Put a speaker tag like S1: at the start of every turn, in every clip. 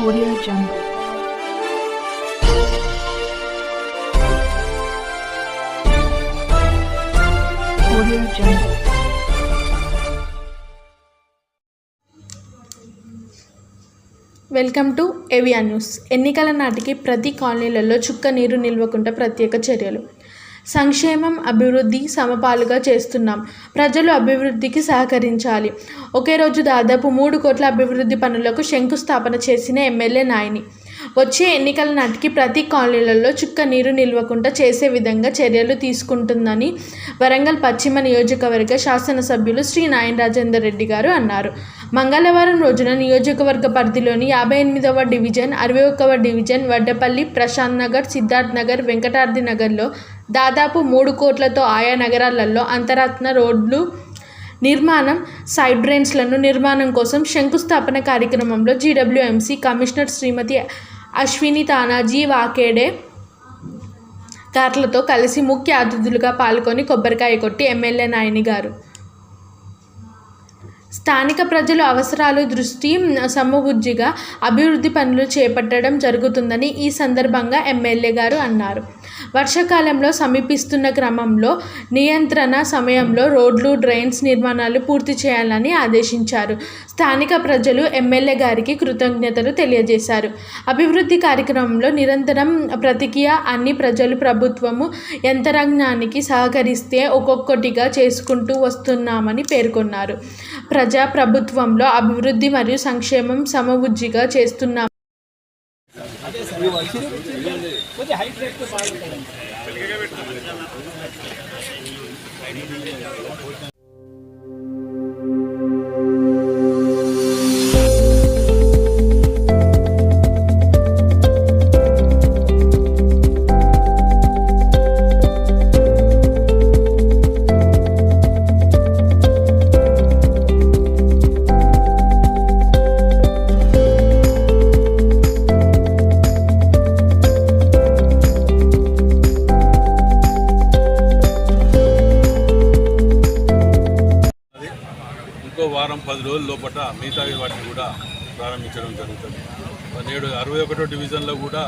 S1: Audio Jungle. Audio Jungle.
S2: Welcome to ఏవియా news ఎన్నికల నాటికి ప్రతి కాలనీలలో చుక్క నీరు నిల్వకుండా ప్రత్యేక చర్యలు సంక్షేమం అభివృద్ధి సమపాలుగా చేస్తున్నాం. ప్రజలు అభివృద్ధికి సహకరించాలి. ఒకే రోజు దాదాపు మూడు కోట్ల అభివృద్ధి పనులకు శంకుస్థాపన చేసిన ఎమ్మెల్యే నాయని. వచ్చే ఎన్నికల నాటికి ప్రతి కాలనీలలో చుక్క నీరు నిల్వకుండా చేసే విధంగా చర్యలు తీసుకుంటుందని వరంగల్ పశ్చిమ నియోజకవర్గ శాసనసభ్యులు శ్రీ నాయన రాజేందర్ రెడ్డి గారు అన్నారు. మంగళవారం రోజున నియోజకవర్గ పరిధిలోని యాభై ఎనిమిదవ డివిజన్ అరవై ఒక్కవ డివిజన్ వడ్డపల్లి ప్రశాంత్ నగర్ సిద్ధార్థ్ నగర్ వెంకటాద్రి నగర్లో దాదాపు మూడు కోట్లతో ఆయా నగరాలలో అంతరాత్మ రోడ్లు నిర్మాణం సైడ్ డ్రైన్స్లను నిర్మాణం కోసం శంకుస్థాపన కార్యక్రమంలో జీడబ్ల్యూఎంసీ కమిషనర్ శ్రీమతి అశ్విని తానాజీ వాకేడే గార్లతో కలిసి ముఖ్య అతిథులుగా పాల్గొని కొబ్బరికాయ కొట్టి ఎమ్మెల్యే నాయని గారు. స్థానిక ప్రజల అవసరాలు దృష్టి సమబుజ్జిగా అభివృద్ధి పనులు చేపట్టడం జరుగుతుందని ఈ సందర్భంగా ఎమ్మెల్యే గారు అన్నారు. వర్షాకాలంలో సమీపిస్తున్న క్రమంలో నియంత్రణ సమయంలో రోడ్లు డ్రైన్స్ నిర్మాణాలు పూర్తి చేయాలని ఆదేశించారు. స్థానిక ప్రజలు ఎమ్మెల్యే గారికి కృతజ్ఞతలు తెలియజేశారు. అభివృద్ధి కార్యక్రమంలో నిరంతరం ప్రతిక్రియ అన్ని ప్రజలు ప్రభుత్వము యంత్రాంగానికి సహకరిస్తే ఒక్కొక్కటిగా చేసుకుంటూ వస్తున్నామని పేర్కొన్నారు. ప్రజా ప్రభుత్వంలో అభివృద్ధి మరియు సంక్షేమం సమబుజ్జిగా చేస్తున్నాం.
S3: పది రోజుల లోపల మిగతా వాటిని కూడా ప్రారంభించడం జరుగుతుంది. నేడు అరవై ఒకటో డివిజన్లో కూడా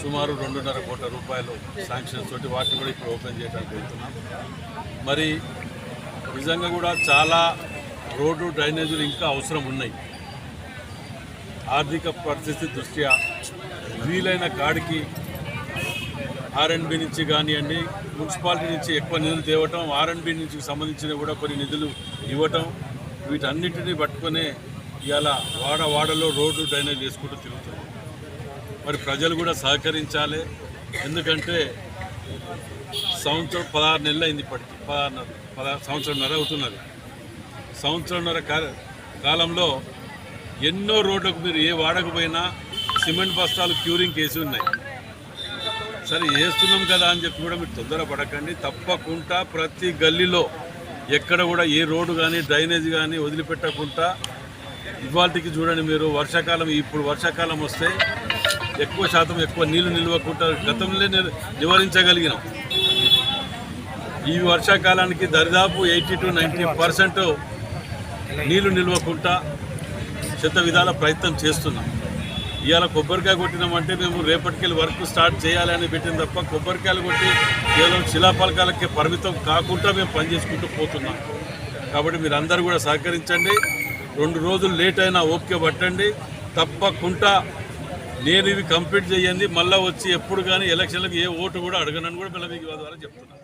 S3: సుమారు రెండున్నర కోట్ల రూపాయలు శాంక్షన్స్ తోటి వాటిని కూడా ఇప్పుడు ఓపెన్ చేయడానికి వెళ్తున్నాం. మరి నిజంగా కూడా చాలా రోడ్డు డ్రైనేజీలు ఇంకా అవసరం ఉన్నాయి. ఆర్థిక పరిస్థితి దృష్ట్యా వీలైన కాడికి ఆర్ఎండ్బి నుంచి కానివ్వండి మున్సిపాలిటీ నుంచి ఎక్కువ నిధులు తేవటం ఆర్ఎండ్బి నుంచి సంబంధించిన కూడా కొన్ని నిధులు ఇవ్వటం వీటన్నిటిని పట్టుకునే ఇవాళ వాడ వాడలో రోడ్డు డ్రైనేజ్ చేసుకుంటూ తిరుగుతుంది మరి ప్రజలు కూడా సహకరించాలి. ఎందుకంటే సంవత్సరం పదహారు నెలలు అయింది ఇప్పటికి. పదహారు పదహారు సంవత్సరంన్నర అవుతున్నది. సంవత్సరంన్నర కాలంలో ఎన్నో రోడ్లకు మీరు ఏ వాడకపోయినా సిమెంట్ బస్తాలు క్యూరింగ్ కేసి ఉన్నాయి. సరే వేస్తున్నాం కదా అని చెప్పి కూడా మీరు తొందరపడకండి. తప్పకుండా ప్రతి గల్లీలో ఎక్కడ కూడా ఏ రోడ్డు కానీ డ్రైనేజ్ కానీ వదిలిపెట్టకుండా ఇవాళకి చూడండి మీరు. వర్షాకాలం ఇప్పుడు వర్షాకాలం వస్తే ఎక్కువ శాతం ఎక్కువ నీళ్ళు నిల్వకుండా గతంలో నివారించగలిగినాం. ఈ వర్షాకాలానికి దరిదాపు ఎయిటీ టు నైంటీ పర్సెంట్ నీళ్ళు నిల్వకుండా శత విధాల ప్రయత్నం చేస్తున్నాం. ఇవాళ కొబ్బరికాయ కొట్టినామంటే మేము రేపటికెళ్ళి వర్క్ స్టార్ట్ చేయాలని పెట్టిన తప్ప కొబ్బరికాయలు కొట్టి కేవలం శిలాఫలకాలకే పరిమితం కాకుండా మేము పనిచేసుకుంటూ పోతున్నాం. కాబట్టి మీరు అందరూ కూడా సహకరించండి. రెండు రోజులు లేట్ అయినా ఓపిక పట్టండి. తప్పకుండా నేను ఇవి కంప్లీట్ చేయండి. మళ్ళీ వచ్చి ఎప్పుడు కానీ ఎలక్షన్లకు ఏ ఓటు కూడా అడగనని కూడా మళ్ళీ మీకు ద్వారా చెప్తున్నాను